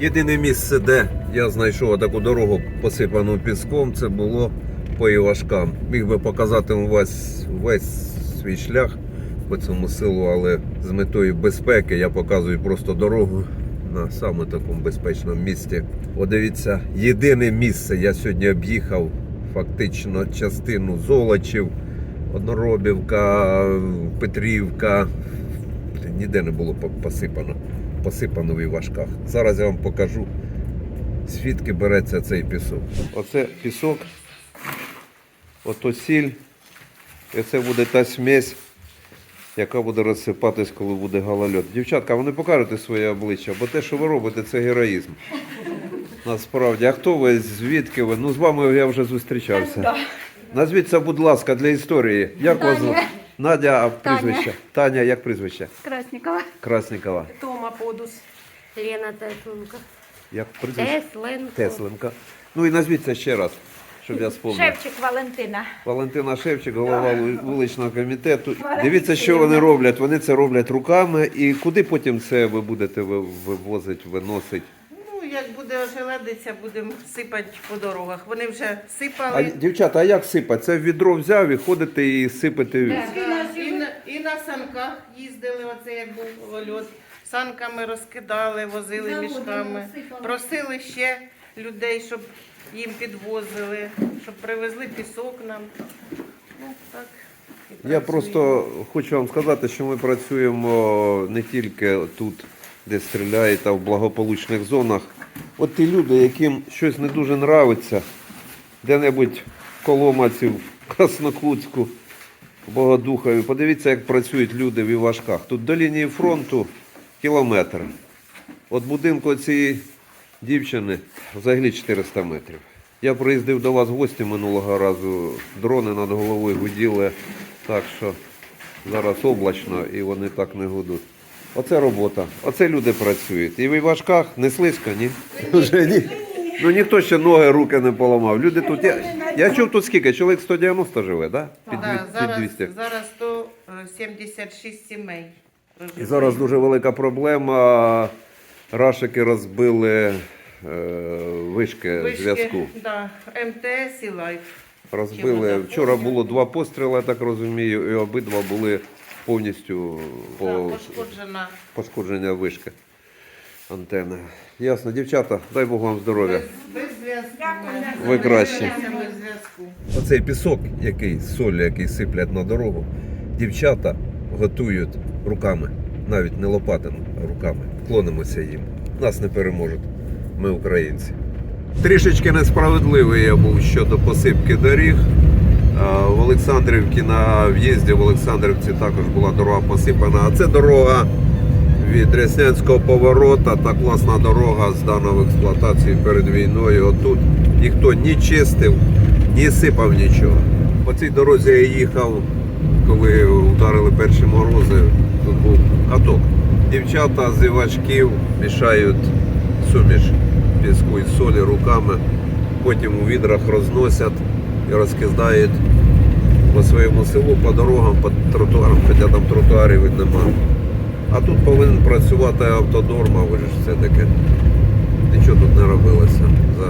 Єдине місце, де я знайшов таку дорогу посипану піском, це було по Івашкам. Міг би показати вам весь, весь свій шлях по цьому селу, але з метою безпеки я показую просто дорогу на саме такому безпечному місці. Дивіться, єдине місце я сьогодні об'їхав фактично частину Золочів, Одноробівка, Петрівка. Ніде не було посипано. Посипано в Івашках. Зараз я вам покажу, звідки береться цей пісок. Оце пісок, ото сіль. І це буде та смесь, яка буде розсипатись, коли буде голольот. Дівчатка, ви не покажете своє обличчя, бо те, що ви робите, це героїзм. Насправді, а хто ви? Звідки ви? Ну, з вами я вже зустрічався. Назвіться, будь ласка, для історії. Як вас звуть? Надя, а прізвище? Таня, як прізвище? Красникова. Красникова. Тома Подус. Лена Тесленко. Як прізвище? Тесленко. Тесленка. Ну і назвіться ще раз, щоб я спомнив. Шевчик Валентина. Валентина Шевчик, голова вули- вуличного комітету. Дивіться, що вони роблять. Вони це роблять руками. І куди потім це ви будете ви- вивозити, виносити? Буде ожеледиця, будемо сипати по дорогах. Вони вже А сипали. дівчата, а як сипати? Це в відро взяв і ходите і сипете. Да, І, на, і на санках їздили, оце як був вольот. Санками розкидали, возили мішками. Просили ще людей, щоб їм підвозили, щоб привезли пісок нам. Ну, так. і Я працюємо. просто хочу вам сказати, що ми працюємо не тільки тут, де стріляють, а в благополучних зонах. От ті люди, яким щось не дуже нравиться, де-небудь в Коломаці, в Краснокутську, Богодухові, подивіться, як працюють люди в Івашках. Тут до лінії фронту кілометр. От будинку цієї дівчини взагалі 400 метрів. Я приїздив до вас в гості минулого разу. Дрони над головою гуділи, так що зараз облачно і вони так не гудуть. Оце робота, оце люди працюють. І в Івашках не слизько, ні? Вже ні. Ну ніхто ще ноги, руки не поламав. Люди тут. Я, я чув тут скільки? Чоловік 190 живе, да? Під, Да, під зараз, 200. зараз 176 сімей. І проживає. зараз дуже велика проблема. Рашики розбили е, вишки, Вишки, зв'язку. Да, МТС і Лайф. Розбили. Вчора було два постріли, я так розумію, і обидва були повністю Да, по пошкоджена. пошкодження вишки антени. Ясно, дівчата, дай Бог вам здоров'я. Ви кращі. Оцей пісок, який соль, який сиплять на дорогу, дівчата готують руками, навіть не лопатами, а руками. Клонимося їм. Нас не переможуть. Ми українці. Трішечки несправедливий я був щодо посипки доріг. А, В Олександрівці на в'їзді в Олександрівці також була дорога посипана. А це дорога від Ряснянського поворота та класна дорога здана в експлуатації перед війною. Отут ніхто ні чистив, ні сипав нічого. По цій дорозі я їхав, коли ударили перші морози. Тут був каток. Дівчата з івачків мішають суміш піску і солі руками, потім у відрах розносять і розкидають по своєму селу, по дорогам, по тротуарам, хоча там тротуарів немає. А тут повинен працювати автодорма, ви ж все таке. Нічого тут не робилося взагалі.